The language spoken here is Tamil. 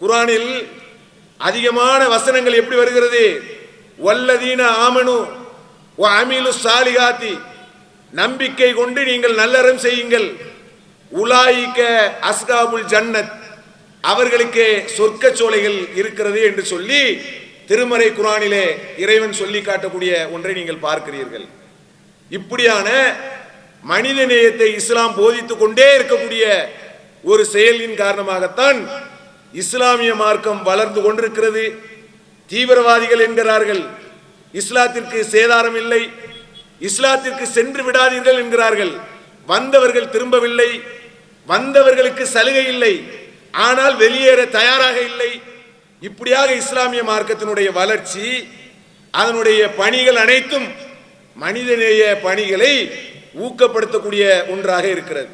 குரானில் அதிகமான வசனங்கள் எப்படி வருகிறது? வல்லதீன ஆமனு அமிலு சாலிகாத்தி நம்பிக்கை கொண்டு நீங்கள் நல்லறம் செய்யுங்கள். உலாயிக்க அஸ்காபுல் ஜன்னத். அவர்களுக்கு சொர்க்க சோலைகள் இருக்கிறது என்று சொல்லி திருமறை குரானிலே இறைவன் சொல்லி காட்டக்கூடிய ஒன்றை நீங்கள் பார்க்கிறீர்கள். இப்படியான மனித நேயத்தை இஸ்லாம் போதித்துக் கொண்டே இருக்கக்கூடிய ஒரு செயலின் காரணமாகத்தான் இஸ்லாமிய மார்க்கம் வளர்ந்து கொண்டிருக்கிறது. தீவிரவாதிகள் என்கிறார்கள். இஸ்லாத்திற்கு சேதாரம் இல்லை. இஸ்லாத்திற்கு சென்று விடாதீர்கள் என்கிறார்கள். வந்தவர்கள் திரும்பவில்லை. வந்தவர்களுக்கு சலுகை இல்லை. ஆனால் வெளியேற தயாராக இல்லை. இப்படியாக இஸ்லாமிய மார்க்கத்தினுடைய வளர்ச்சி அதனுடைய பணிகள் அனைத்தும் மனிதநேய பணிகளை ஊக்கப்படுத்தக்கூடிய ஒன்றாக இருக்கிறது.